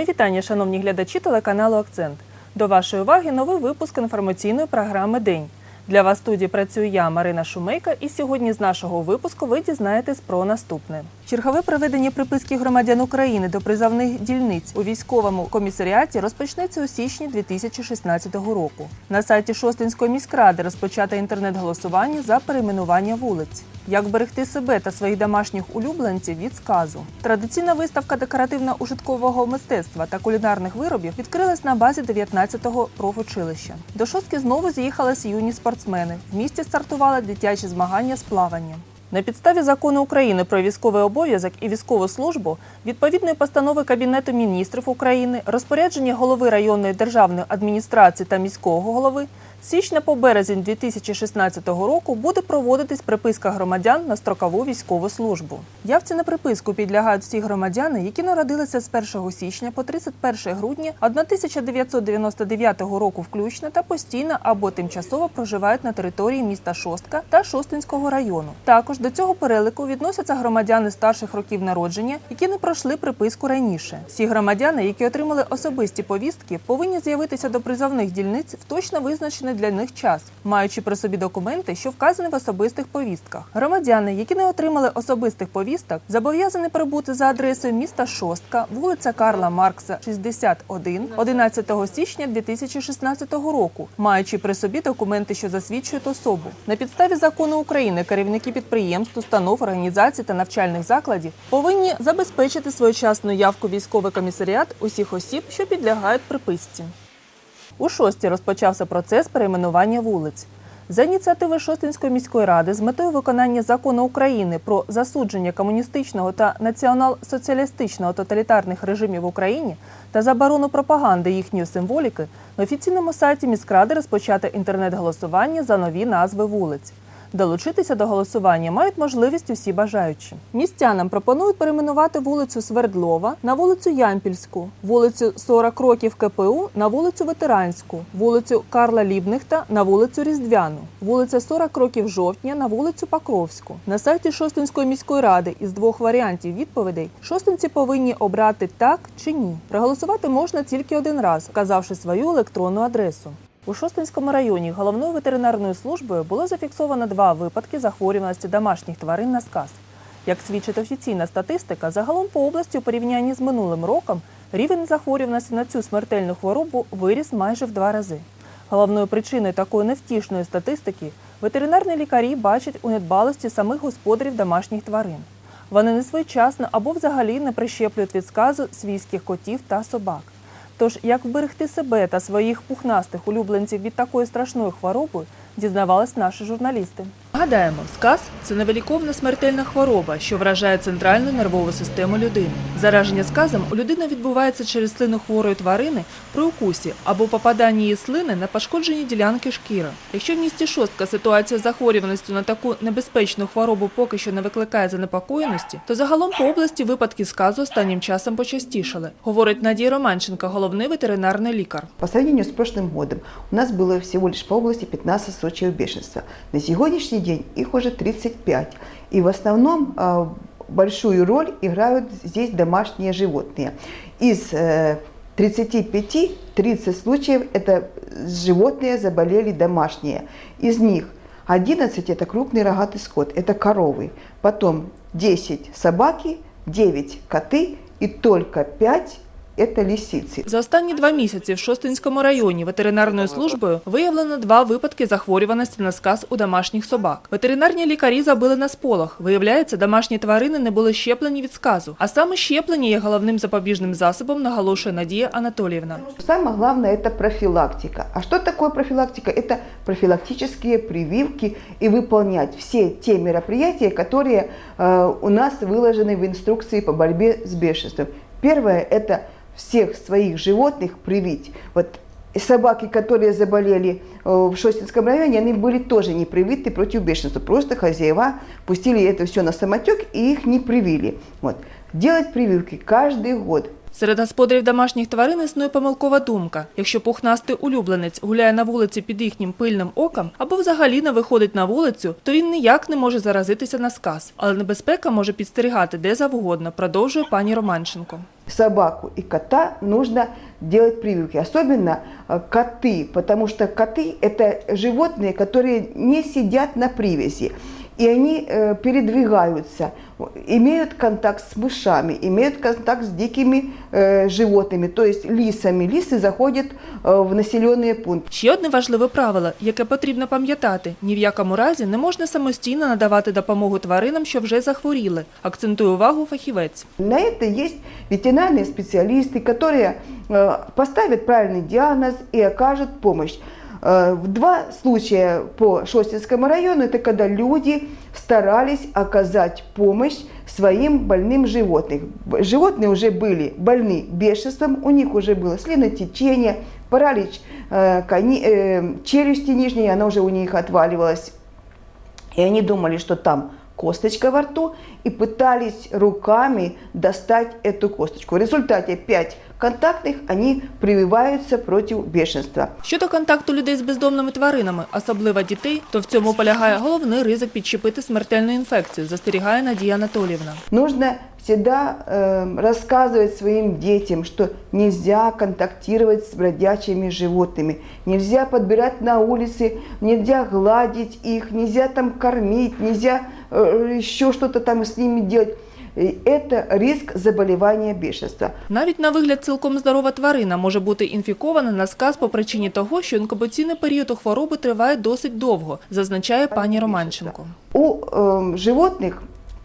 Мої вітання, шановні глядачі телеканалу Акцент. До вашої уваги новий випуск інформаційної програми День. Для вас студії працюю я, Марина Шумейка, і сьогодні з нашого випуску ви дізнаєтесь про наступне: чергове проведення приписки громадян України до призовних дільниць у військовому комісаріаті розпочнеться у січні 2016 року. На сайті Шостинської міськради розпочато інтернет-голосування за перейменування вулиць. Як берегти себе та своїх домашніх улюбленців від сказу? Традиційна виставка декоративно-ужиткового мистецтва та кулінарних виробів відкрилась на базі 19-го профучилища. До шостки знову з'їхалися юні спортсмени. В місті стартували дитячі змагання з плавання. На підставі закону України про військовий обов'язок і військову службу, відповідної постанови Кабінету міністрів України, розпорядження голови районної державної адміністрації та міського голови, січня по березень 2016 року буде проводитись приписка громадян на строкову військову службу. Явці на приписку підлягають всі громадяни, які народилися з 1 січня по 31 грудня 1999 року включно та постійно або тимчасово проживають на території міста Шостка та Шостинського району. Також до цього перелику відносяться громадяни старших років народження, які не пройшли приписку раніше. Всі громадяни, які отримали особисті повістки, повинні з'явитися до призовних дільниць в точно визначений для них час, маючи при собі документи, що вказані в особистих повістках. Громадяни, які не отримали особистих повісток, зобов'язані прибути за адресою міста Шостка, вулиця Карла Маркса, 61, 11 січня 2016 року, маючи при собі документи, що засвідчують особу. На підставі закону України керівники підприємств, установ, організацій та навчальних закладів повинні забезпечити своєчасну явку військовий комісаріат усіх осіб, що підлягають приписці. У шості розпочався процес перейменування вулиць. За ініціативи Шостинської міської ради з метою виконання закону України про засудження комуністичного та націонал-соціалістичного тоталітарних режимів в Україні та заборону пропаганди їхньої символіки на офіційному сайті міськради розпочати інтернет-голосування за нові назви вулиць. Долучитися до голосування мають можливість усі бажаючі. Містянам пропонують перейменувати вулицю Свердлова на вулицю Ямпільську, вулицю 40 років КПУ на вулицю Ветеранську, вулицю Карла Лібнихта на вулицю Різдвяну, вулиця 40 років жовтня на вулицю Покровську. На сайті Шостинської міської ради із двох варіантів відповідей шостинці повинні обрати так чи ні. Проголосувати можна тільки один раз, вказавши свою електронну адресу. У Шостинському районі головною ветеринарною службою було зафіксовано два випадки захворюваності домашніх тварин на сказ. Як свідчить офіційна статистика, загалом по області у порівнянні з минулим роком рівень захворюваності на цю смертельну хворобу виріс майже в два рази. Головною причиною такої невтішної статистики ветеринарні лікарі бачать у недбалості самих господарів домашніх тварин. Вони несвоєчасно або взагалі не прищеплюють від сказу свійських котів та собак. Тож, як вберегти себе та своїх пухнастих улюбленців від такої страшної хвороби, дізнавались наші журналісти. Гадаємо, сказ це невеликовна смертельна хвороба, що вражає центральну нервову систему людини. Зараження сказом у людини відбувається через слину хворої тварини при укусі або попаданні її слини на пошкоджені ділянки шкіри. Якщо в місті Шостка ситуація з захворюваністю на таку небезпечну хворобу поки що не викликає занепокоєності, то загалом по області випадки сказу останнім часом почастішали, говорить Надія Романченко, головний ветеринарний лікар. По сравнению с прошлым годом у нас было всего лишь по области 15 случаев бешенства. На сегодняшний день их уже 35. И в основном э, большую роль играют здесь домашние животные. Из э, 35 30 случаев это животные заболели домашние. Из них 11 это крупный рогатый скот, это коровы. Потом 10 собаки, 9 коты и только 5 это лисицы. За останні два місяці в Шостинському районі ветеринарною службою виявлено два випадки захворюваності на сказ у домашніх собак. Ветеринарні лікарі забили на сполох. Виявляється, домашні тварини не були щеплені від сказу. А саме щеплення є головним запобіжним засобом, наголошує Надія Анатоліївна. Самое главное это профилактика. А что такое профилактика? Это профилактические прививки и выполнять все те мероприятия, которые э, у нас выложены в инструкции по борьбе с бешенством. Первое это всех своих животных привить. Вот собаки, которые заболели э, в Шостинском районе, они были тоже не привиты против бешенства. Просто хозяева пустили это все на самотек и их не привили. Вот. Делать прививки каждый год. Серед господарів домашніх тварин існує помилкова думка. Якщо пухнастий улюбленець гуляє на вулиці під їхнім пильним оком або взагалі не виходить на вулицю, то він ніяк не може заразитися на сказ. Але небезпека може підстерігати де завгодно, продовжує пані Романченко. собаку и кота нужно делать прививки. Особенно э, коты, потому что коты – это животные, которые не сидят на привязи. И они э, передвигаются, имеют контакт с мышами, имеют контакт с дикими э, животными, то есть лисами. Лисы заходят э, в населенные пункты. Ще одне важливе правило, яке потрібно пам'ятати: ні в якому разі не можна самостійно надавати допомогу тваринам, що вже захворіли. Акцентує увагу фахівець. На это есть ветеринарные специалисты, которые э, поставят правильный диагноз и окажут помощь. Э, два случая по Шостинскому району, это когда люди старались оказать помощь своим больным животным. Животные уже были больны бешенством, у них уже было слинотечение, паралич э, кони- э, челюсти нижней, она уже у них отваливалась. И они думали, что там косточка во рту, и пытались руками достать эту косточку. В результате 5 контактных, они прививаются против бешенства. Щодо контакту людей з бездомними тваринами, особливо дітей, то в цьому полягає головний ризик підчепити смертельну інфекцію, застерігає Надія Анатоліївна. Нужно всегда э, рассказывать своим детям, что нельзя контактировать с бродячими животными, нельзя подбирать на улице, нельзя гладить их, нельзя там кормить, нельзя э, еще что-то там с ними делать. И Это риск заболевания бешенства. Навіть на вигляд цілком здорова тварина може бути інфікована на сказ по причині того, що інкубаційний період у хвороби триває досить довго, зазначає пані Романченко. У э, животных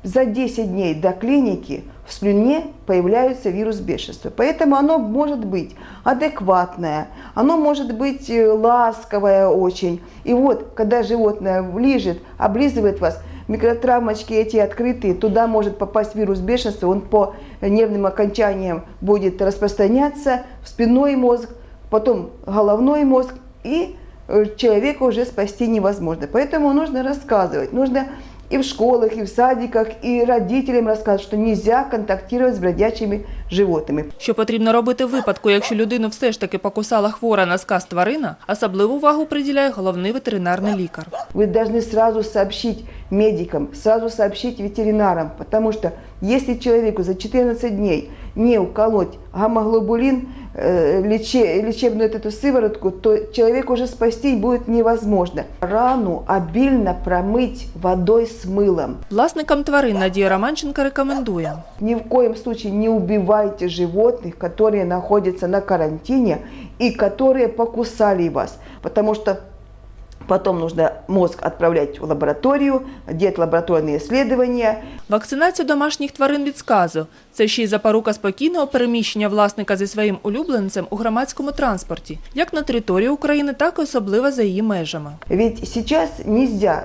за 10 дней до клиники в слюне появляется вирус бешенства. Поэтому оно может быть адекватное, оно может быть э, ласковое очень. И вот, когда животное лежит, облизывает вас, микротравмочки эти открытые, туда может попасть вирус бешенства, он по нервным окончаниям будет распространяться в спинной мозг, потом головной мозг, и э, человека уже спасти невозможно. Поэтому нужно рассказывать, нужно и в школах, и в садиках, и родителям рассказывать, что нельзя контактировать с бродячими животными. Що потрібно робити в випадку, якщо людину все ж таки покусала хвора на сказ тварина, особливу увагу приділяє головний ветеринарний лікар. Вы должны сразу сообщить медикам, сразу сообщить ветеринарам, потому что если человеку за 14 дней не уколоть гомоглобулин, э, лече- лечебную эту сыворотку, то человека уже спасти будет невозможно. Рану обильно промыть водой с мылом. Власникам тварин Надія Романченко рекомендує. Ни в коем случае не убивайте животных, которые находятся на карантине и которые покусали вас, потому что потом нужно мозг отправлять в лабораторию, делать лабораторные исследования. Вакцинація домашніх тварин від сказу – це ще й запорука спокійного переміщення власника зі своїм улюбленцем у громадському транспорті, як на території України, так і особливо за її межами. Ведь сейчас нельзя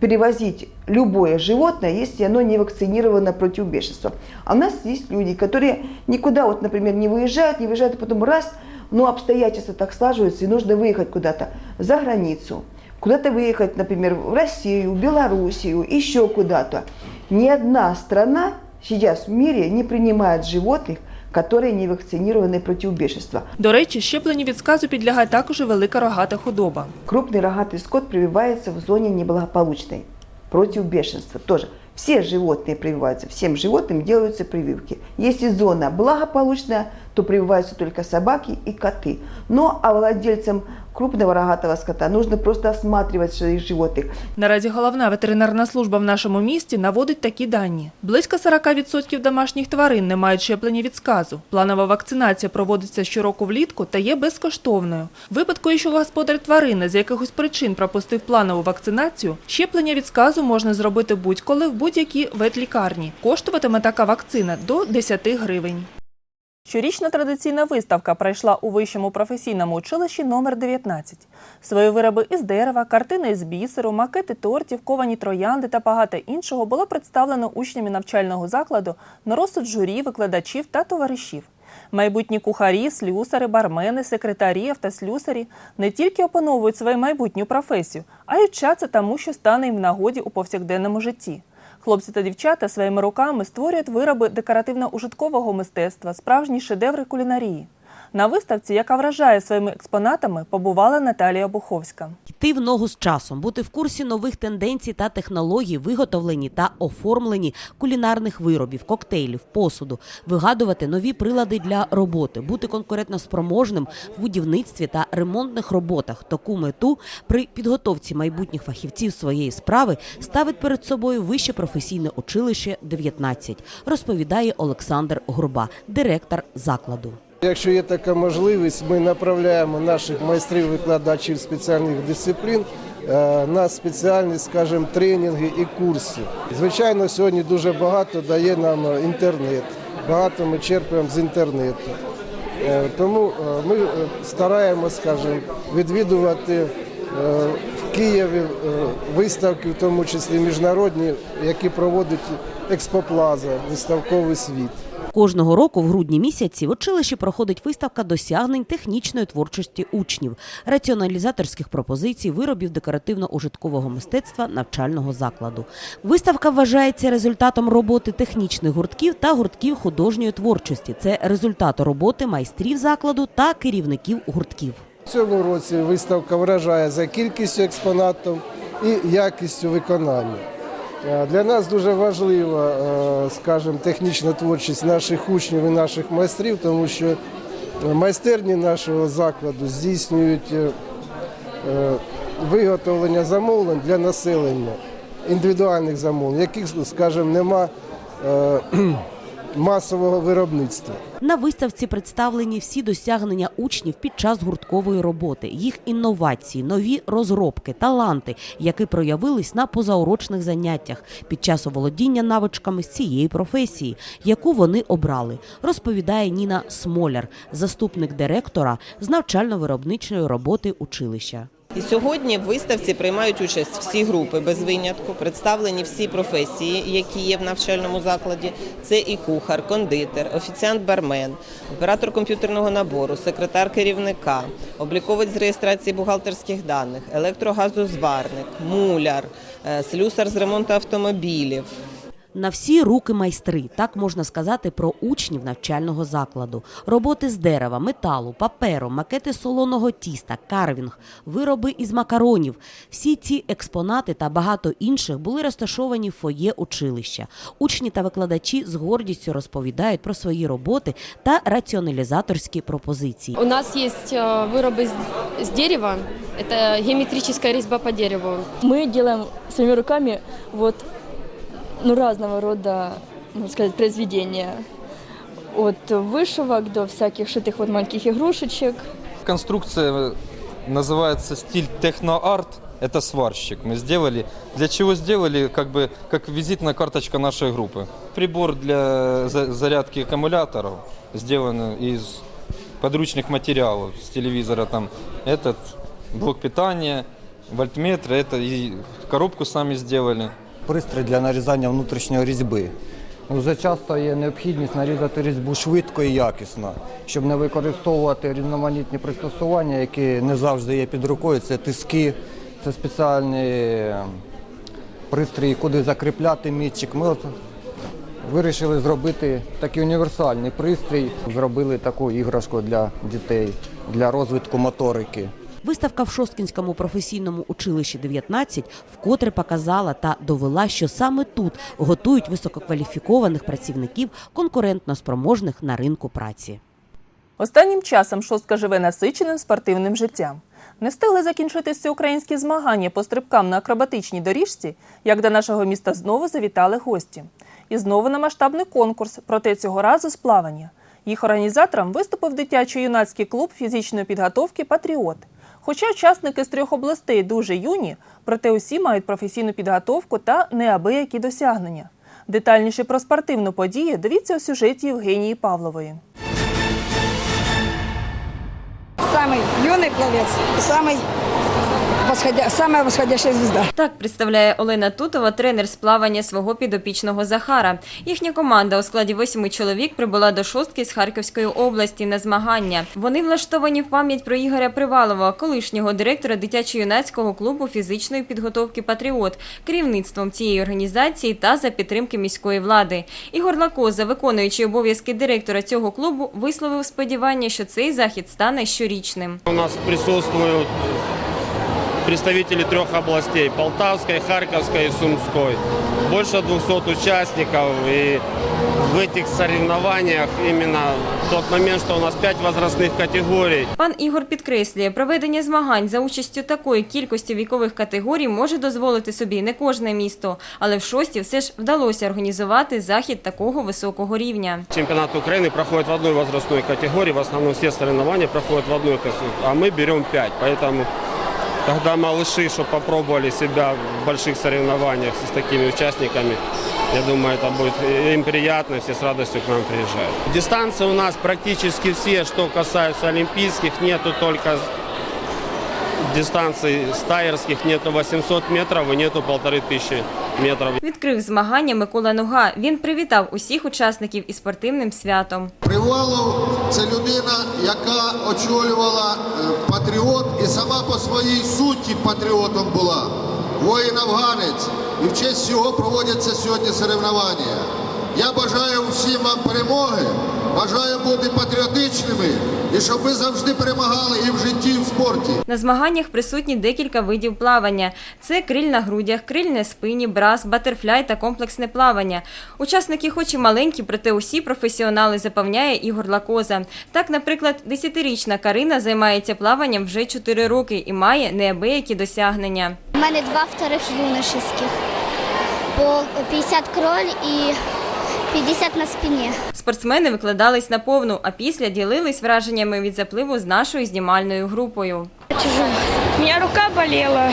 перевозить любое животное, если оно не вакцинировано против бешенства. А у нас есть люди, которые никуда, вот, например, не выезжают, не выезжают, а потом раз, но обстоятельства так слаживаются, и нужно выехать куда-то за границу, куда-то выехать, например, в Россию, в Белоруссию, еще куда-то. Ни одна страна сейчас в мире не принимает животных, которые не вакцинированы против бешенства. До речі, щепленню від сказу підлягає також і велика рогата худоба. Крупный рогатый скот прививается в зоне неблагополучной против бешенства тоже. Все животные прививаются, всем животным делаются прививки. Если зона благополучная, то прививаются только собаки и коты. Но а владельцам крупного рогатого скота нужно просто осматривать своих животных. Наразі головна ветеринарна служба в нашому місті наводить такі дані. Близько 40% домашніх тварин не мають щеплення від сказу. Планова вакцинація проводиться щороку влітку та є безкоштовною. Випадку, якщо господар тварини з якихось причин пропустив планову вакцинацію, щеплення від сказу можна зробити будь-коли в будь-якій ветлікарні. Коштуватиме така вакцина до 10 гривень. Щорічна традиційна виставка пройшла у вищому професійному училищі номер 19. Свої вироби із дерева, картини з бісеру, макети тортів, ковані троянди та багато іншого було представлено учнями навчального закладу на розсуд журі, викладачів та товаришів. Майбутні кухарі, слюсари, бармени, секретарі, автослюсарі не тільки опановують свою майбутню професію, а й вчаться тому, що стане їм в нагоді у повсякденному житті. Хлопці та дівчата своїми руками створюють вироби декоративно-ужиткового мистецтва, справжні шедеври кулінарії. На виставці, яка вражає своїми експонатами, побувала Наталія Буховська. Йти в ногу з часом, бути в курсі нових тенденцій та технологій, виготовлені та оформлені кулінарних виробів, коктейлів, посуду, вигадувати нові прилади для роботи, бути конкурентноспроможним в будівництві та ремонтних роботах. Таку мету при підготовці майбутніх фахівців своєї справи ставить перед собою вище професійне училище 19, розповідає Олександр Гурба, директор закладу. Якщо є така можливість, ми направляємо наших майстрів-викладачів спеціальних дисциплін е, на спеціальні, скажімо, тренінги і курси. Звичайно, сьогодні дуже багато дає нам інтернет. Багато ми черпаємо з інтернету. Е, Тому е, ми стараємося, скажімо, відвідувати в Києві виставки, в тому числі міжнародні, які проводить Експоплаза, виставковий світ. Кожного року в грудні місяці в училищі проходить виставка досягнень технічної творчості учнів, раціоналізаторських пропозицій, виробів декоративно-ужиткового мистецтва навчального закладу. Виставка вважається результатом роботи технічних гуртків та гуртків художньої творчості. Це результат роботи майстрів закладу та керівників гуртків. В цьому році виставка вражає за кількістю експонатів і якістю виконання. Е, Для нас дуже важлива, е, скажімо, технічна творчість наших учнів і наших майстрів, тому що майстерні нашого закладу здійснюють е, виготовлення замовлень для населення, індивідуальних замовлень, яких, скажімо, нема масового виробництва. На виставці представлені всі досягнення учнів під час гурткової роботи, їх інновації, нові розробки, таланти, які проявились на позаурочних заняттях під час оволодіння навичками з цієї професії, яку вони обрали, розповідає Ніна Смоляр, заступник директора з навчально-виробничої роботи училища. І сьогодні в виставці приймають участь всі групи без винятку, представлені всі професії, які є в навчальному закладі. Це і кухар, кондитер, офіціант-бармен, оператор комп'ютерного набору, секретар керівника, обліковець з реєстрації бухгалтерських даних, електрогазозварник, муляр, е, слюсар з ремонту автомобілів, На всі руки майстри, так можна сказати про учнів навчального закладу. Роботи з дерева, металу, паперу, макети солоного тіста, карвінг, вироби із макаронів. Всі ці експонати та багато інших були розташовані в фоє училища. Учні та викладачі з гордістю розповідають про свої роботи та раціоналізаторські пропозиції. У нас есть э, вырубы с, с дерева. Это геометрическая резьба по дереву. Мы делаем своими руками вот ну, разного рода, можно сказать, произведения. От вышивок до всяких шитых вот маленьких игрушечек. Конструкция называется стиль техноарт. Это сварщик. Мы сделали. Для чего сделали? Как бы как визитная карточка нашей группы. Прибор для за- зарядки аккумуляторов сделан из подручных материалов с телевизора. Там этот блок питания, вольтметр. Это и коробку сами сделали. Пристрій для нарізання внутрішньої різьби. Дуже часто є необхідність нарізати різьбу швидко і якісно, щоб не використовувати різноманітні пристосування, які не завжди є під рукою. Це тиски, це спеціальні пристрої, куди закріпляти мітчик. Ми от вирішили зробити такий універсальний пристрій, зробили таку іграшку для дітей, для розвитку моторики. Виставка в Шосткінському професійному училищі 19 вкотре показала та довела, що саме тут готують висококваліфікованих працівників конкурентно спроможних на ринку праці. Останнім часом шостка живе насиченим спортивним життям. Не встигли закінчитися українські змагання по стрибкам на акробатичній доріжці, як до нашого міста знову завітали гості. І знову на масштабний конкурс, проте цього разу з плавання. Їх організатором виступив дитячо-юнацький клуб фізичної підготовки Патріот. Хоча учасники з трьох областей дуже юні, проте усі мають професійну підготовку та неабиякі досягнення. Детальніше про спортивну подію дивіться у сюжеті Євгенії Павлової. самый юный пловец и самый восходя... самая восходящая звезда. Так представляє Олена Тутова, тренер з плавання свого підопічного Захара. Їхня команда у складі восьми чоловік прибула до шостки з Харківської області на змагання. Вони влаштовані в пам'ять про Ігоря Привалова, колишнього директора дитячо-юнацького клубу фізичної підготовки Патріот, керівництвом цієї організації та за підтримки міської влади. Ігор Лакоза, виконуючий обов'язки директора цього клубу, висловив сподівання, що цей захід стане щорічним. У нас присутствуют представители трех областей – Полтавской, Харьковской и Сумской. Больше 200 участников. И в этих соревнованиях именно тот момент, что у нас 5 возрастных категорий. Пан Ігор підкреслює, проведення змагань за участю такої кількості вікових категорій може дозволити собі не кожне місто, але в шості все ж вдалося організувати захід такого високого рівня. Чемпионат Украины проходит в одной возрастной категории. В основном все соревнования проходят в одной категории. А мы берем 5. Поэтому, когда малыши, что попробовали себя в больших соревнованиях с такими участниками, я думаю, это будет им приятно, все с радостью к нам приезжают. Дистанции у нас практически все, что касаются олимпийских, нету только дистанций стайерских, нету 800 метров и нету 1500 метров. Відкрив змагання Микола Нога. Він привітав усіх учасників із спортивним святом. Привалов це людина, яка очолювала е, патріот і сама по своїй суті патріотом була. Воїн-афганець. І в честь цього проводяться сьогодні соревновання. Я бажаю всім вам перемоги, бажаю бути патріотичними і щоб ви завжди перемагали і в житті, і в спорті. На змаганнях присутні декілька видів плавання. Це криль на грудях, криль на спині, брас, батерфляй та комплексне плавання. Учасники хоч і маленькі, проте усі професіонали, запевняє Ігор Лакоза. Так, наприклад, 10-річна Карина займається плаванням вже 4 роки і має неабиякі досягнення. У мене два вторих юношеских. По 50 кроль і 50 на спині. Спортсмени викладались на повну, а після ділились враженнями від запливу з нашою знімальною групою. Тяжело. У меня рука болела.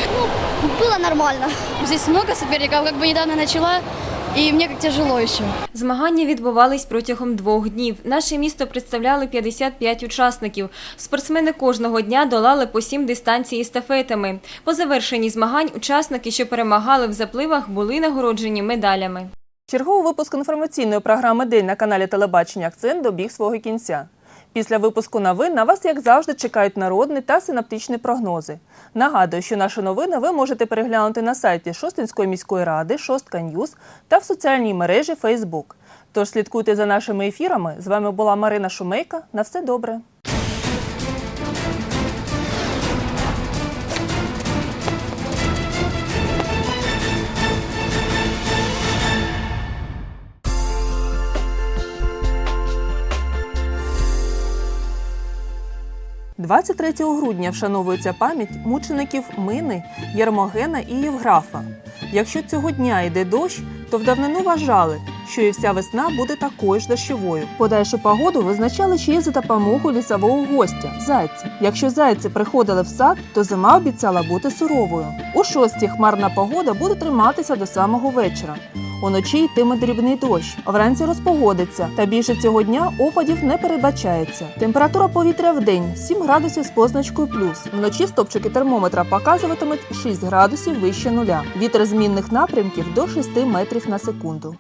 Ну, было нормально. Здесь много соперников, как бы недавно начала, и мне как тяжело еще. Змагання відбувались протягом двох днів. Наше місто представляли 55 учасників. Спортсмени кожного дня долали по сім дистанцій естафетами. По завершенні змагань учасники, що перемагали в запливах, були нагороджені медалями. Черговий випуск інформаційної програми День на каналі Телебачення Акцент добіг свого кінця. Після випуску новин на вас, як завжди, чекають народні та синаптичні прогнози. Нагадую, що наші новини ви можете переглянути на сайті Шостинської міської ради, Шостка Ньюз та в соціальній мережі Фейсбук. Тож слідкуйте за нашими ефірами. З вами була Марина Шумейка. На все добре. – 23 грудня вшановується пам'ять мучеників Мини, Єрмогена і Євграфа. Якщо цього дня йде дощ, то в давнину вважали, що і вся весна буде такою дощовою. Подальшу погоду визначали ще за допомогою лісового гостя зайця. Якщо зайці приходили в сад, то зима обіцяла бути суровою. У шостій хмарна погода буде триматися до самого вечора. Уночі йтиме дрібний дощ, вранці розпогодиться, та більше цього дня опадів не передбачається. Температура повітря в день 7 градусів з позначкою плюс. Вночі стопчики термометра показуватимуть 6 градусів вище нуля. Вітер змінних напрямків до 6 метрів на секунду.